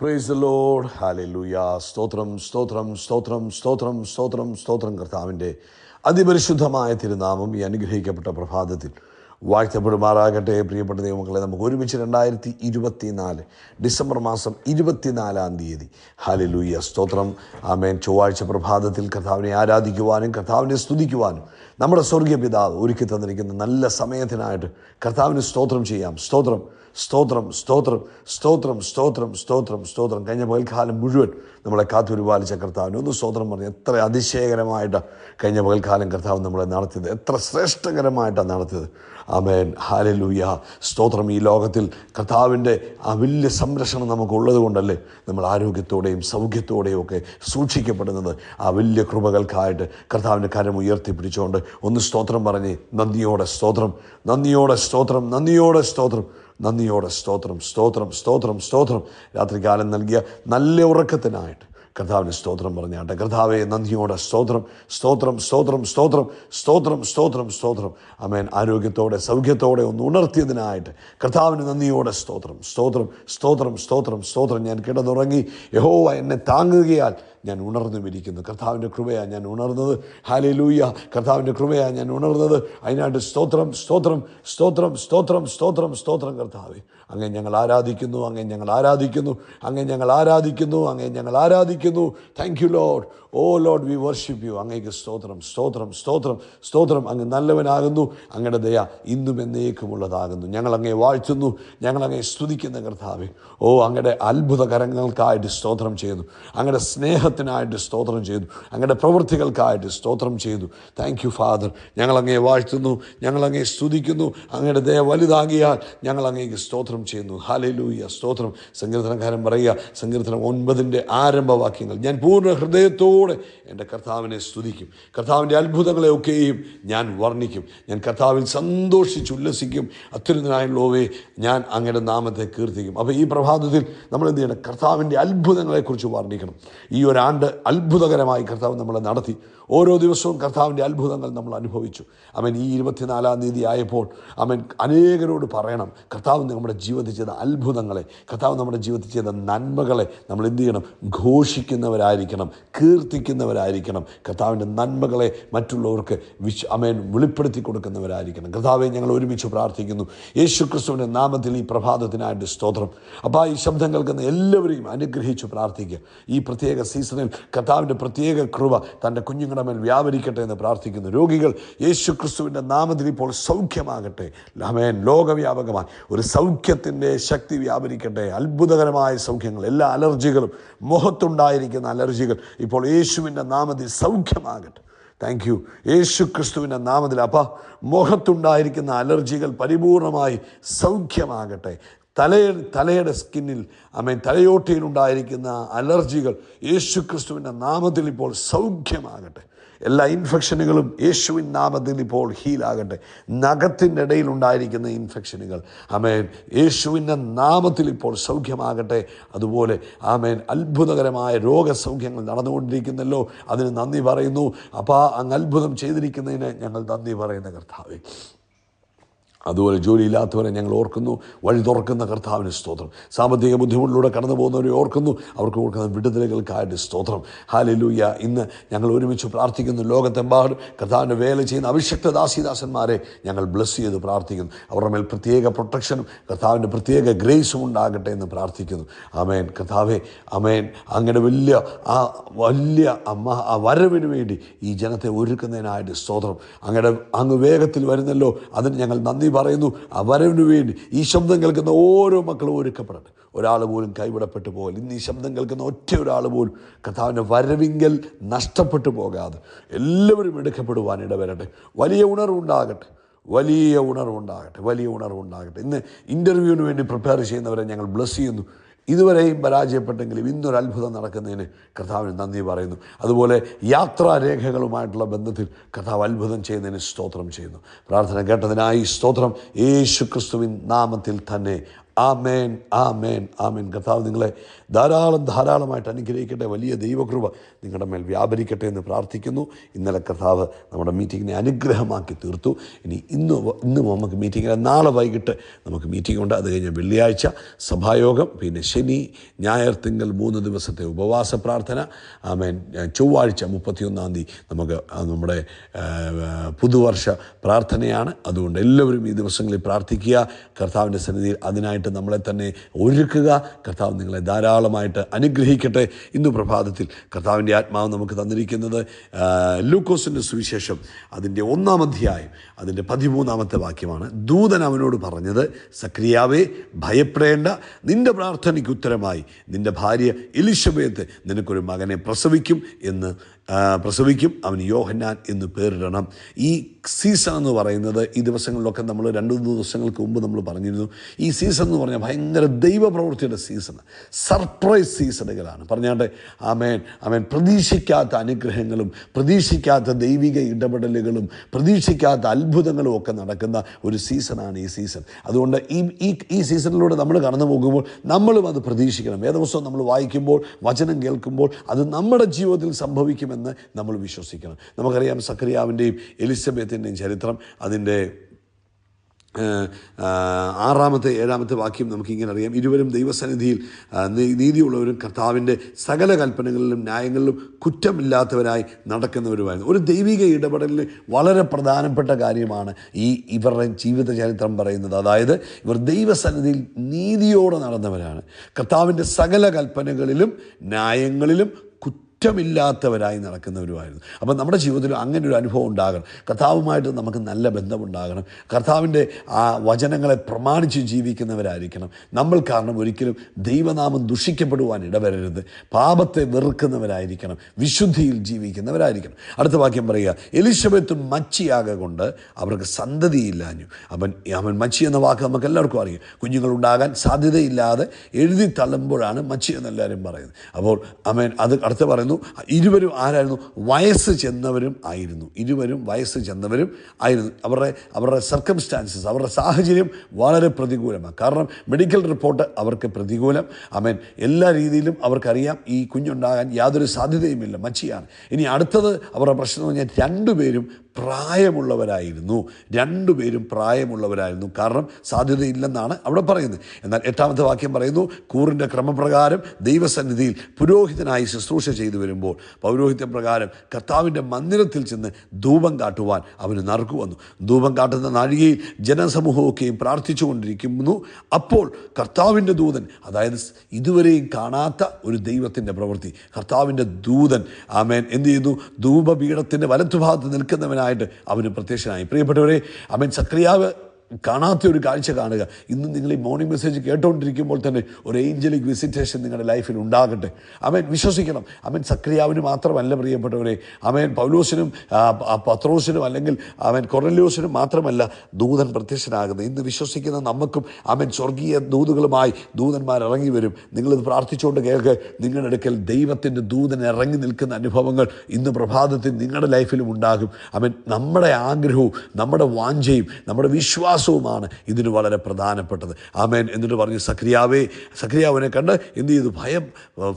Price load hallelujah സ്തോത്രം സ്തോത്രം സ്തോത്രം സ്തോത്രം സ്തോത്രം സ്തോത്രം കർത്താവിന്റെ അതിപരിശുദ്ധമായ തിരുനാമം ഈ അനുഗ്രഹിക്കപ്പെട്ട പ്രഭാതത്തിൽ വാഴ്ത്തപ്പെടുമാറാകട്ടെ പ്രിയപ്പെട്ട ദൈവമക്കളെ. നമുക്ക് ഒരുമിച്ച് രണ്ടായിരത്തി ഇരുപത്തി നാല് ഡിസംബർ മാസം ഇരുപത്തിനാലാം തീയതി. ഹാലലൂയ സ്തോത്രം. ആമേൻ. ചൊവ്വാഴ്ച പ്രഭാതത്തിൽ കർത്താവിനെ ആരാധിക്കുവാനും കർത്താവിനെ സ്തുതിക്കുവാനും നമ്മുടെ സ്വർഗീയ പിതാവ് ഒരുക്കി തന്നിരിക്കുന്ന നല്ല സമയത്തിനായിട്ട് കർത്താവിന് സ്തോത്രം ചെയ്യാം. സ്തോത്രം സ്തോത്രം സ്തോത്രം സ്തോത്രം സ്തോത്രം സ്തോത്രം സ്തോത്രം. കഴിഞ്ഞ പകൽക്കാലം മുഴുവൻ നമ്മളെ കാത്തുപരിപാലിച്ച കർത്താവിന് ഒന്ന് സ്തോത്രം പറഞ്ഞു എത്ര അതിശയകരമായിട്ട് കഴിഞ്ഞ പകൽക്കാലം കർത്താവ് നമ്മളെ നടത്തിയത്. എത്ര ശ്രേഷ്ഠകരമായിട്ടാണ് നടത്തിയത്. ആമേൻ. ഹാലലൂയ സ്തോത്രം ഈ ലോകത്തിൽ കർത്താവിന്റെ ആ വലിയ സംരക്ഷണം നമുക്കുള്ളത് കൊണ്ടല്ലേ നമ്മൾ ആരോഗ്യത്തോടെയും സൗഖ്യത്തോടെയും ഒക്കെ സൂക്ഷിക്കപ്പെടുന്നത്. ആ വലിയ കൃപകൾക്കായിട്ട് കർത്താവിന്റെ കരം ഉയർത്തിപ്പിടിച്ചുകൊണ്ട് ഒന്ന് സ്തോത്രം പറഞ്ഞ് നന്ദിയോടെ സ്തോത്രം. നന്ദിയോടെ സ്തോത്രം. നന്ദിയോടെ സ്തോത്രം. നന്ദിയോടെ സ്തോത്രം. സ്തോത്രം. സ്തോത്രം. സ്തോത്രം. രാത്രികാലം നൽകിയ നല്ല ഉറക്കത്തിനായിട്ട് കർത്താവിന് സ്തോത്രം പറഞ്ഞാട്ടെ. കർത്താവെ നന്ദിയോടെ സ്തോത്രം സ്തോത്രം സ്തോത്രം സ്തോത്രം സ്തോത്രം സ്തോത്രം സ്തോത്രം. അമേൻ ആരോഗ്യത്തോടെ സൗഖ്യത്തോടെ ഒന്ന് ഉണർത്തിയതിനായിട്ട് കർത്താവിന് നന്ദിയോടെ സ്തോത്രം. സ്തോത്രം സ്തോത്രം സ്തോത്രം സ്തോത്രം. ഞാൻ കിടന്നുറങ്ങി. യഹോവ എന്നെ താങ്ങുകയാൽ ഞാൻ ഉണർന്നു ഇരിക്കുന്നു. കർത്താവിന്റെ കൃപയാണ് ഞാൻ ഉണർന്നത്. ഹാലി ലൂയ കർത്താവിന്റെ കൃപയാണ് ഞാൻ ഉണർന്നത്. അതിനായിട്ട് സ്തോത്രം സ്തോത്രം സ്തോത്രം സ്തോത്രം സ്തോത്രം സ്തോത്രം കർത്താവെ. അങ്ങനെ ഞങ്ങൾ ആരാധിക്കുന്നു അങ്ങനെ ഞങ്ങൾ ആരാധിക്കുന്നു അങ്ങനെ ഞങ്ങൾ ആരാധിക്കുന്നു അങ്ങനെ ഞങ്ങൾ ആരാധിക്കുന്നു. Thank you Lord O Lord we worship you അങ്ങേക്ക് സ്തോത്രം സ്തോത്രം സ്തോത്രം സ്തോത്രം. അങ്ങ് നല്ലവനാകുന്നു. അങ്ങയുടെ ദയ ഇന്നും എന്നേക്കുമുള്ളതാകുന്നു. ഞങ്ങൾ അങ്ങേ വാഴ്ത്തുന്നു. ഞങ്ങൾ അങ്ങേ സ്തുതിക്കുന്ന കർത്താവെ. ഓ അങ്ങയുടെ അത്ഭുത കരങ്ങൾക്കായിട്ട് സ്തോത്രം ചെയ്യുന്നു. അങ്ങയുടെ സ്നേഹത്തിനായിട്ട് സ്തോത്രം ചെയ്തു. അങ്ങയുടെ പ്രവൃത്തികൾക്കായിട്ട് സ്തോത്രം ചെയ്തു. താങ്ക് യു ഫാദർ ഞങ്ങൾ വാഴ്ത്തുന്നു. ഞങ്ങൾ സ്തുതിക്കുന്നു. അങ്ങയുടെ ദയ വലുതാകിയാൽ ഞങ്ങൾ അങ്ങേക്ക് സ്തോത്രം ചെയ്യുന്നു. ഹാലലൂയ സ്തോത്രം. സങ്കീർത്തനക്കാരൻ പറയുക സങ്കീർത്തനം ഒൻപതിന്റെ ആരംഭവാക്യങ്ങൾ. ഞാൻ പൂർണ ഹൃദയത്തോടെ എന്റെ കർത്താവിനെ സ്തുതിക്കും. കർത്താവിന്റെ അത്ഭുതങ്ങളെ ഒക്കെയും ഞാൻ വർണിക്കും. ഞാൻ കർത്താവിൽ സന്തോഷിച്ച് ഉല്ലസിക്കും. അത്യുന്നതനായുള്ളവേ ഞാൻ അങ്ങയുടെ നാമത്തെ കീർത്തിക്കും. അപ്പോൾ ഈ പ്രഭാതത്തിൽ നമ്മൾ എന്ത് ചെയ്യണം? കർത്താവിന്റെ അത്ഭുതങ്ങളെക്കുറിച്ച് വർണിക്കണം. ഈ ഒരാണ്ട് അത്ഭുതകരമായി കർത്താവ് നമ്മളെ നടത്തി. ഓരോ ദിവസവും കർത്താവിന്റെ അത്ഭുതങ്ങൾ നമ്മൾ അനുഭവിച്ചു. അവൻ ഈ ഇരുപത്തിനാലാം തീയതി ആയപ്പോൾ അവൻ അനേകരോട് പറയണം കർത്താവ് നമ്മുടെ ജീവിതത്തിൽ ചെയ്ത അത്ഭുതങ്ങളെ കർത്താവ് നമ്മുടെ ജീവിതത്തിൽ ചെയ്ത നന്മകളെ നമ്മൾ എന്ത് ചെയ്യണം? ഘോഷിക്കുന്നവരായിരിക്കണം കീർത്തിക്കുന്നവരായിരിക്കണം. കർത്താവിന്റെ നന്മകളെ മറ്റുള്ളവർക്ക് വിശ് അമേൻ വെളിപ്പെടുത്തി കൊടുക്കുന്നവരായിരിക്കണം. കർത്താവെ ഞങ്ങൾ ഒരുമിച്ച് പ്രാർത്ഥിക്കുന്നു. യേശു ക്രിസ്തുവിന്റെ നാമത്തിൽ ഈ പ്രഭാതത്തിനായിട്ട് സ്തോത്രം. അപ്പോൾ ഈ ശബ്ദം കേൾക്കുന്ന എല്ലാവരെയും അനുഗ്രഹിച്ച് പ്രാർത്ഥിക്കുക. ഈ പ്രത്യേക സീസണിൽ കർത്താവിന്റെ പ്രത്യേക കൃപ തന്റെ കുഞ്ഞുങ്ങളുടെ മേൽ വ്യാപരിക്കട്ടെ എന്ന് പ്രാർത്ഥിക്കുന്നു രോഗികൾ യേശു ക്രിസ്തുവിന്റെ നാമത്തിൽ ഇപ്പോൾ സൗഖ്യമാകട്ടെ. ലമേൻ ലോകവ്യാപകമായി ഒരു സൗഖ്യത്തിന്റെ ശക്തി വ്യാപരിക്കട്ടെ. അത്ഭുതകരമായ സൗഖ്യങ്ങൾ എല്ലാ അലർജികളും മുഖത്തുണ്ടായിരിക്കുന്ന അലർജികൾ ഇപ്പോൾ യേശുവിന്റെ നാമത്തിൽ സൗഖ്യമാകട്ടെ. താങ്ക് യു യേശു ക്രിസ്തുവിന്റെ നാമത്തിൽ അപ്പം മുഖത്തുണ്ടായിരിക്കുന്ന അലർജികൾ പരിപൂർണമായി സൗഖ്യമാകട്ടെ. തലയ തലയുടെ സ്കിന്നിൽ അമ്മ തലയോട്ടിയിൽ ഉണ്ടായിരിക്കുന്ന അലർജികൾ യേശു ക്രിസ്തുവിന്റെ നാമത്തിൽ ഇപ്പോൾ സൗഖ്യമാകട്ടെ. എല്ലാ ഇൻഫെക്ഷനുകളും യേശുവിൻ നാമത്തിൽ ഇപ്പോൾ ഹീലാകട്ടെ. നഖത്തിന്റെ ഇടയിൽ ഉണ്ടായിരിക്കുന്ന ഇൻഫെക്ഷനുകൾ ആമേൻ യേശുവിന്റെ നാമത്തിൽ ഇപ്പോൾ സൗഖ്യമാകട്ടെ. അതുപോലെ ആമേൻ അത്ഭുതകരമായ രോഗസൗഖ്യങ്ങൾ നടന്നുകൊണ്ടിരിക്കുന്നല്ലോ. അതിന് നന്ദി പറയുന്നു. അപ്പോൾ അങ്ങ് അത്ഭുതം ചെയ്തിരിക്കുന്നതിന് ഞങ്ങൾ നന്ദി പറയുന്ന കർത്താവേ. അതുപോലെ ജോലിയില്ലാത്തവരെ ഞങ്ങൾ ഓർക്കുന്നു വഴി തുറക്കുന്ന കർത്താവിന് സ്തോത്രം. സാമ്പത്തിക ബുദ്ധിമുട്ടിലൂടെ കടന്നു പോകുന്നവരെ ഓർക്കുന്നു അവർക്ക് കൊടുക്കുന്ന വിടുതലുകൾക്കായിട്ട് സ്തോത്രം. ഹാലലൂയ ഇന്ന് ഞങ്ങൾ ഒരുമിച്ച് പ്രാർത്ഥിക്കുന്നു ലോകത്തെമ്പാടും കർത്താവിന്റെ വേല ചെയ്യുന്ന അഭിഷക്ത ദാസിദാസന്മാരെ ഞങ്ങൾ ബ്ലസ് ചെയ്ത് പ്രാർത്ഥിക്കുന്നു. അവരുടെ മേൽ പ്രത്യേക പ്രൊട്ടക്ഷനും കർത്താവിന്റെ പ്രത്യേക ഗ്രേസും ഉണ്ടാകട്ടെ എന്ന് പ്രാർത്ഥിക്കുന്നു. അമേൻ കർത്താവെ അമേൻ അങ്ങനെ വലിയ ആ വലിയ അമ്മ ആ വരവിന് വേണ്ടി ഈ ജനത്തെ ഒരുക്കുന്നതിനായിട്ട് സ്തോത്രം. അങ്ങനെ അങ്ങ് വേഗത്തിൽ വരുന്നല്ലോ. അതിന് ഞങ്ങൾ നന്ദി പറയുന്നു അവരവിന് വേണ്ടി. ഈ ശബ്ദം കേൾക്കുന്ന ഓരോ മക്കളും ഒരുക്കപ്പെടട്ടെ. ഒരാൾ പോലും കൈവിടപ്പെട്ടു പോകൽ ഇന്ന് ഈ ശബ്ദം കേൾക്കുന്ന ഒറ്റ ഒരാൾ പോലും കർത്താവിന്റെ വരവിങ്കൽ നഷ്ടപ്പെട്ടു പോകാതെ എല്ലാവരും എടുക്കപ്പെടുവാൻ ഇടവരട്ടെ. വലിയ ഉണർവുണ്ടാകട്ടെ. വലിയ ഉണർവുണ്ടാകട്ടെ. വലിയ ഉണർവുണ്ടാകട്ടെ. ഇന്ന് ഇന്റർവ്യൂവിന് വേണ്ടി പ്രിപ്പയർ ചെയ്യുന്നവരെ ഞങ്ങൾ ബ്ലസ് ചെയ്യുന്നു. ഇതുവരെയും പരാജയപ്പെട്ടെങ്കിലും ഇന്നൊരു അത്ഭുതം നടക്കുന്നതിന് കർത്താവിന് നന്ദി പറയുന്നു. അതുപോലെ യാത്രാരേഖകളുമായിട്ടുള്ള ബന്ധത്തിൽ കർത്താവ് അത്ഭുതം ചെയ്യുന്നതിന് സ്തോത്രം ചെയ്യുന്നു. പ്രാർത്ഥന കേട്ടതിനായി സ്തോത്രം. യേശു ക്രിസ്തുവിൻ നാമത്തിൽ തന്നെ ആമേൻ ആമേൻ ആമേൻ. കർത്താവ് നിങ്ങളെ ധാരാളം ധാരാളമായിട്ട് അനുഗ്രഹിക്കട്ടെ. വലിയ ദൈവകൃപ നിങ്ങളുടെ മേൽ വ്യാപരിക്കട്ടെ എന്ന് പ്രാർത്ഥിക്കുന്നു. ഇന്നലെ കർത്താവ് നമ്മുടെ മീറ്റിങ്ങിനെ അനുഗ്രഹമാക്കി തീർത്തു. ഇനി ഇന്ന് ഇന്നും നമുക്ക് മീറ്റിംഗ് നാളെ വൈകിട്ട് നമുക്ക് മീറ്റിംഗ് ഉണ്ട്. അത് കഴിഞ്ഞ് വെള്ളിയാഴ്ച സഭായോഗം പിന്നെ ശനി ഞായർ തിങ്കൾ മൂന്ന് ദിവസത്തെ ഉപവാസ പ്രാർത്ഥന. ആമേൻ. ചൊവ്വാഴ്ച മുപ്പത്തിയൊന്നാം തീയതി നമുക്ക് നമ്മുടെ പുതുവർഷ പ്രാർത്ഥനയാണ്. അതുകൊണ്ട് എല്ലാവരും ഈ ദിവസങ്ങളിൽ പ്രാർത്ഥിക്കുക. കർത്താവിന്റെ സന്നിധിയിൽ അതിനായിട്ട് നമ്മളെ തന്നെ ഒരുക്കുക. കർത്താവ് നിങ്ങളെ ധാരാളമായിട്ട് അനുഗ്രഹിക്കട്ടെ. ഇന്ന് പ്രഭാതത്തിൽ കർത്താവിന്റെ ആത്മാവ് നമുക്ക് തന്നിരിക്കുന്നത് ലൂക്കോസിന്റെ സുവിശേഷം അതിന്റെ ഒന്നാം അധ്യായം അതിന്റെ പതിമൂന്നാമത്തെ വാക്യമാണ്. ദൂതൻ അവനോട് പറഞ്ഞത് സക്രിയാവേ ഭയപ്പെടേണ്ട. നിന്റെ പ്രാർത്ഥനയ്ക്ക് ഉത്തരമായി. നിന്റെ ഭാര്യ എലിശബേത്ത് നിനക്കൊരു മകനെ പ്രസവിക്കും എന്ന് പ്രസവിക്കും. അവൻ യോഹന്നാൻ എന്ന് പേരിടണം. ഈ സീസൺ എന്ന് പറയുന്നത് ഈ ദിവസങ്ങളിലൊക്കെ നമ്മൾ രണ്ട് ദിവസങ്ങൾക്ക് മുമ്പ് നമ്മൾ പറഞ്ഞിരുന്നു. ഈ സീസൺ എന്ന് പറഞ്ഞാൽ ഭയങ്കര ദൈവപ്രവൃത്തിയുടെ സീസൺ. സർപ്രൈസ് സീസണുകളാണ്. പറഞ്ഞാട്ടെ ആമേൻ ആമേൻ. പ്രതീക്ഷിക്കാത്ത അനുഗ്രഹങ്ങളും പ്രതീക്ഷിക്കാത്ത ദൈവിക ഇടപെടലുകളും പ്രതീക്ഷിക്കാത്ത അത്ഭുതങ്ങളും ഒക്കെ നടക്കുന്ന ഒരു സീസണാണ് ഈ സീസൺ. അതുകൊണ്ട് ഈ ഈ ഈ സീസണിലൂടെ നമ്മൾ കടന്നു പോകുമ്പോൾ നമ്മളും അത് പ്രതീക്ഷിക്കണം. വേദവസ്വം നമ്മൾ വായിക്കുമ്പോൾ വചനം കേൾക്കുമ്പോൾ അത് നമ്മുടെ ജീവിതത്തിൽ സംഭവിക്കുമെന്ന് നമ്മൾ വിശ്വസിക്കണം. നമുക്കറിയാം സക്രിയാവിന്റെയും എലിസബത്തിന്റെയും ചരിത്രം അതിന്റെ ആറാമത്തെ ഏഴാമത്തെ വാക്യം നമുക്കിങ്ങനെ അറിയാം. ഇരുവരും ദൈവസന്നിധിയിൽ നീതിയുള്ളവരും കർത്താവിന്റെ സകല കൽപ്പനകളിലും ന്യായങ്ങളിലും കുറ്റമില്ലാത്തവരായി നടക്കുന്നവരുമായിരുന്നു. ഒരു ദൈവിക ഇടപെടലിൽ വളരെ പ്രധാനപ്പെട്ട കാര്യമാണ് ഈ ഇവരുടെ ജീവിത ചരിത്രം പറയുന്നത്. അതായത് ഇവർ ദൈവസന്നിധിയിൽ നീതിയോടെ നടന്നവരാണ്. കർത്താവിന്റെ സകല കൽപ്പനകളിലും ന്യായങ്ങളിലും കുറ്റമില്ലാത്തവരായി നടക്കുന്നവരുമായിരുന്നു അപ്പം നമ്മുടെ ജീവിതത്തിൽ അങ്ങനെ ഒരു അനുഭവം ഉണ്ടാകണം. കർത്താവുമായിട്ട് നമുക്ക് നല്ല ബന്ധമുണ്ടാകണം. കർത്താവിന്റെ ആ വചനങ്ങളെ പ്രമാണിച്ച് ജീവിക്കുന്നവരായിരിക്കണം. നമ്മൾ കാരണം ഒരിക്കലും ദൈവനാമം ദുഷിക്കപ്പെടുവാൻ ഇടവരരുത്. പാപത്തെ വെറുക്കുന്നവരായിരിക്കണം. വിശുദ്ധിയിൽ ജീവിക്കുന്നവരായിരിക്കണം. അടുത്ത വാക്യം പറയുക എലിസബത്ത് മച്ചിയാകെ കൊണ്ട് അവർക്ക് സന്തതിയില്ലാഞ്ഞു. അവൻ അവൻ മച്ചി എന്ന വാക്ക് നമുക്ക് എല്ലാവർക്കും അറിയാം. കുഞ്ഞുങ്ങളുണ്ടാകാൻ സാധ്യതയില്ലാതെ എഴുതി തള്ളുമ്പോഴാണ് മച്ചി എന്നെല്ലാവരും പറയുന്നത്. അപ്പോൾ അവൻ അത് അടുത്ത് പറയുന്നു ഇരുവരും ആരായിരുന്നു? വയസ്സ് ചെന്നവരും ആയിരുന്നു. ഇരുവരും വയസ്സ് ചെന്നവരും ആയിരുന്നു. അവരുടെ അവരുടെ സർക്കംസ്റ്റാൻസസ് അവരുടെ സാഹചര്യം വളരെ പ്രതികൂലമാണ്. കാരണം മെഡിക്കൽ റിപ്പോർട്ട് അവർക്ക് പ്രതികൂലം. അമേൻ എല്ലാ രീതിയിലും അവർക്കറിയാം. ഈ കുഞ്ഞുണ്ടാകാൻ യാതൊരു സാധ്യതയുമില്ല. മച്ചിയാണ്. ഇനി അടുത്തത് അവരുടെ പ്രശ്നം എന്ന് പറഞ്ഞാൽ രണ്ടുപേരും പ്രായമുള്ളവരായിരുന്നു. രണ്ടുപേരും പ്രായമുള്ളവരായിരുന്നു. കാരണം സാധ്യതയില്ലെന്നാണ് അവിടെ പറയുന്നത്. എന്നാൽ എട്ടാമത്തെ വാക്യം പറയുന്നു കൂറിന്റെ ക്രമപ്രകാരം ദൈവസന്നിധിയിൽ പുരോഹിതനായി ശുശ്രൂഷ ചെയ്തു വരുമ്പോൾ പൗരോഹിത്യ പ്രകാരം കർത്താവിന്റെ മന്ദിരത്തിൽ ചെന്ന് ധൂപം കാട്ടുവാൻ അവന് നറുക്കു വന്നു. ധൂപം കാട്ടുന്ന നാഴികയിൽ ജനസമൂഹമൊക്കെയും പ്രാർത്ഥിച്ചുകൊണ്ടിരിക്കുന്നു. അപ്പോൾ കർത്താവിന്റെ ദൂതൻ അതായത് ഇതുവരെയും കാണാത്ത ഒരു ദൈവത്തിന്റെ പ്രവൃത്തി കർത്താവിന്റെ ദൂതൻ ആമേൻ എന്ത് ചെയ്യുന്നു ധൂപപീഠത്തിന്റെ വലത്തുഭാഗത്ത് നിൽക്കുന്നവനായിട്ട് അവന് പ്രത്യക്ഷനായി. പ്രിയപ്പെട്ടവരെ അവൻ സക്രിയാവ് കാണാത്ത ഒരു കാഴ്ച കാണുക. ഇന്ന് നിങ്ങൾ ഈ മോർണിംഗ് മെസ്സേജ് കേട്ടുകൊണ്ടിരിക്കുമ്പോൾ തന്നെ ഒരു ഏഞ്ചലിക് വിസിറ്റേഷൻ നിങ്ങളുടെ ലൈഫിൽ ഉണ്ടാകട്ടെ. അവൻ വിശ്വസിക്കണം. അവൻ സക്രിയാവിന് മാത്രമല്ല പ്രിയപ്പെട്ടവരെ. അവൻ പൗലോസിനും പത്രോസിനും അല്ലെങ്കിൽ അവൻ കൊറല്യോസിനും മാത്രമല്ല ദൂതൻ പ്രത്യക്ഷനാകുന്നത്. ഇന്ന് വിശ്വസിക്കുന്ന നമുക്കും അവൻ സ്വർഗീയ ദൂതുകളുമായി ദൂതന്മാർ ഇറങ്ങി വരും. നിങ്ങളിത് പ്രാർത്ഥിച്ചുകൊണ്ട് കേൾക്ക്. നിങ്ങളുടെ അടുക്കൽ ദൈവത്തിന്റെ ദൂതൻ ഇറങ്ങി നിൽക്കുന്ന അനുഭവങ്ങൾ ഇന്ന് പ്രഭാതത്തിൽ നിങ്ങളുടെ ലൈഫിലും ഉണ്ടാകും. അവൻ നമ്മുടെ ആഗ്രഹവും നമ്മുടെ വാഞ്ചയും നമ്മുടെ വിശ്വാസവുമാണ് ഇതിന് വളരെ പ്രധാനപ്പെട്ടത്. ആമേൻ. എന്നിട്ട് പറഞ്ഞ് സക്രിയാവേ സക്രിയാവിനെ കണ്ട് എന്ത് ചെയ്തു? ഭയം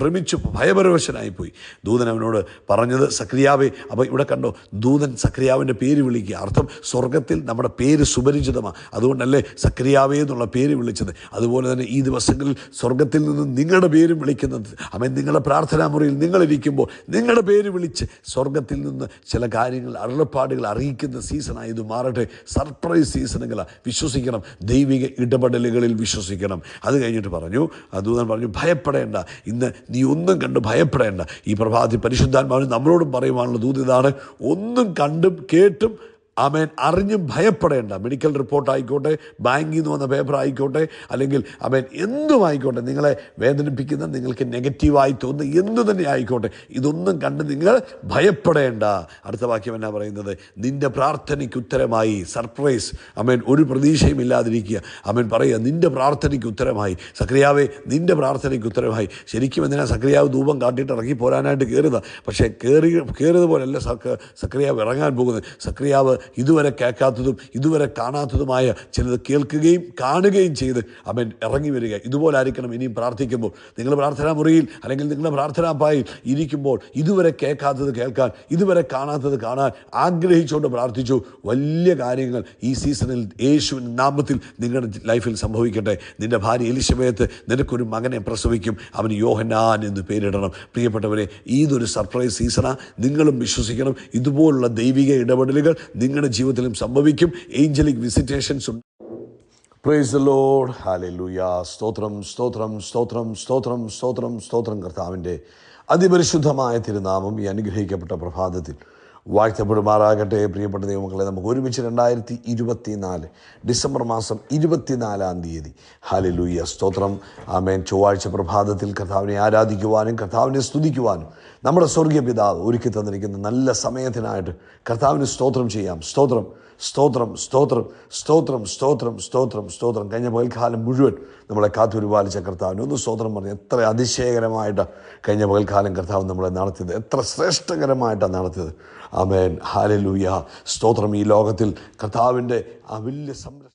ഭ്രമിച്ച് ഭയപരവശനായി പോയി ദൂതൻ അവനോട് പറഞ്ഞത് സക്രിയാവേ അപ്പോൾ ഇവിടെ കണ്ടോ ദൂതൻ സക്രിയാവിന്റെ പേര് വിളിക്കുക. അർത്ഥം സ്വർഗത്തിൽ നമ്മുടെ പേര് സുപരിചിതമാണ് അതുകൊണ്ടല്ലേ സക്രിയാവേ എന്നുള്ള പേര് വിളിച്ചത്. അതുപോലെ തന്നെ ഈ ദിവസങ്ങളിൽ സ്വർഗത്തിൽ നിന്ന് നിങ്ങളുടെ പേരും വിളിക്കുന്നത്. അവൻ നിങ്ങളുടെ പ്രാർത്ഥനാ മുറിയിൽ നിങ്ങളിരിക്കുമ്പോൾ നിങ്ങളുടെ പേര് വിളിച്ച് സ്വർഗത്തിൽ നിന്ന് ചില കാര്യങ്ങൾ അരുളപ്പാടുകൾ അറിയിക്കുന്ന സീസണായി ഇത് മാറട്ടെ. സർപ്രൈസ് സീസണുകളാണ് വിശ്വസിക്കണം. ദൈവിക ഇടപെടലുകളിൽ വിശ്വസിക്കണം. അത് കഴിഞ്ഞിട്ട് പറഞ്ഞു ദൂതൻ പറഞ്ഞു ഭയപ്പെടേണ്ട. ഇന്ന് നീ ഒന്നും കണ്ട് ഭയപ്പെടേണ്ട. ഈ പ്രഭാതി പരിശുദ്ധാത്മാവിന് നമ്മളോടും പറയുവാനുള്ള ദൂത് ഇതാണ്. ഒന്നും കണ്ടും കേട്ടും ആമേൻ അറിഞ്ഞും ഭയപ്പെടേണ്ട. മെഡിക്കൽ റിപ്പോർട്ട് ആയിക്കോട്ടെ ബാങ്കിൽ നിന്ന് വന്ന പേപ്പർ ആയിക്കോട്ടെ അല്ലെങ്കിൽ ആമേൻ എന്തും ആയിക്കോട്ടെ നിങ്ങളെ വേദനിപ്പിക്കുന്ന നിങ്ങൾക്ക് നെഗറ്റീവായി തോന്നുന്ന എന്തു തന്നെ ആയിക്കോട്ടെ ഇതൊന്നും കണ്ട് നിങ്ങൾ ഭയപ്പെടേണ്ട. അടുത്ത വാക്യം എന്നാ പറയുന്നത്? നിന്റെ പ്രാർത്ഥനയ്ക്ക് ഉത്തരമായി. സർപ്രൈസ്. അമേൻ ഒരു പ്രതീക്ഷയും ഇല്ലാതിരിക്കുക. അമേൻ പറയുക നിന്റെ പ്രാർത്ഥനയ്ക്ക് ഉത്തരമായി. സക്രിയാവേ നിന്റെ പ്രാർത്ഥനയ്ക്ക് ഉത്തരമായി. ശരിക്കും എന്തിനാ സക്രിയാവ് ധൂപം കാട്ടിയിട്ട് ഇറങ്ങി പോരാനായിട്ട് കയറുക പക്ഷേ കയറി കയറിയതുപോലെയല്ല സക്രിയാവ് ഇറങ്ങാൻ പോകുന്നത്. സക്രിയാവ് ഇതുവരെ കേൾക്കാത്തതും ഇതുവരെ കാണാത്തതുമായ ചിലത് കേൾക്കുകയും കാണുകയും ചെയ്ത് അവൻ ഇറങ്ങി വരിക. ഇതുപോലെ ആയിരിക്കണം ഇനിയും പ്രാർത്ഥിക്കുമ്പോൾ. നിങ്ങൾ പ്രാർത്ഥനാ മുറിയിൽ അല്ലെങ്കിൽ നിങ്ങളുടെ പ്രാർത്ഥനാ പായിൽ ഇരിക്കുമ്പോൾ ഇതുവരെ കേൾക്കാത്തത് കേൾക്കാൻ ഇതുവരെ കാണാത്തത് കാണാൻ ആഗ്രഹിച്ചുകൊണ്ട് പ്രാർത്ഥിച്ചു. വലിയ കാര്യങ്ങൾ ഈ സീസണിൽ യേശുവിൻ നാമത്തിൽ നിങ്ങളുടെ ലൈഫിൽ സംഭവിക്കട്ടെ. നിന്റെ ഭാര്യ എലിശബേത്ത് നിനക്കൊരു മകനെ പ്രസവിക്കും. അവന് യോഹനാൻ എന്ന് പേരിടണം. പ്രിയപ്പെട്ടവരെ ഇതൊരു സർപ്രൈസ് സീസണാണ് നിങ്ങളും വിശ്വസിക്കണം. ഇതുപോലുള്ള ദൈവിക ഇടപെടലുകൾ നിങ്ങളുടെ ജീവിതത്തിലും സംഭവിക്കും. ഏഞ്ചലിക് വിസിറ്റേഷൻസ് ഉണ്ട്. പ്രൈസ് ദ ലോഡ് ഹാലൂയ സ്തോത്രം സ്തോത്രം സ്തോത്രം സ്തോത്രം സ്തോത്രം സ്തോത്രം കർത്താവിന്റെ അതിപരിശുദ്ധമായ തിരുനാമം ഈ അനുഗ്രഹിക്കപ്പെട്ട പ്രഭാതത്തിൽ വാഴ്ത്തപ്പെടുമാറാകട്ടെ. പ്രിയപ്പെട്ട ദൈവമക്കളെ നമുക്ക് ഒരുമിച്ച് രണ്ടായിരത്തി ഇരുപത്തി നാല് ഡിസംബർ മാസം ഇരുപത്തിനാലാം തീയതി. ഹാലലൂയ സ്തോത്രം. ആമേൻ. ചൊവ്വാഴ്ച പ്രഭാതത്തിൽ കർത്താവിനെ ആരാധിക്കുവാനും കർത്താവിനെ സ്തുതിക്കുവാനും നമ്മുടെ സ്വർഗീയ പിതാവ് ഒരുക്കി തന്നിരിക്കുന്ന നല്ല സമയത്തിനായിട്ട് കർത്താവിന് സ്തോത്രം ചെയ്യാം. സ്തോത്രം സ്തോത്രം സ്തോത്രം സ്തോത്രം സ്തോത്രം സ്തോത്രം സ്തോത്രം. കഴിഞ്ഞ പകൽക്കാലം മുഴുവൻ നമ്മളെ കാത്തുരുപാലിച്ച കർത്താവിന് ഒന്ന് സ്തോത്രം പറഞ്ഞു എത്ര അതിശയകരമായിട്ട് കഴിഞ്ഞ പകൽക്കാലം കർത്താവ് നമ്മളെ നടത്തിയത് എത്ര ശ്രേഷ്ഠകരമായിട്ടാണ് നടത്തിയത്. അമേൻ ഹാലലൂയ സ്തോത്രം ഈ ലോകത്തിൽ കർത്താവിന്റെ ആ വലിയ സംരക്ഷണം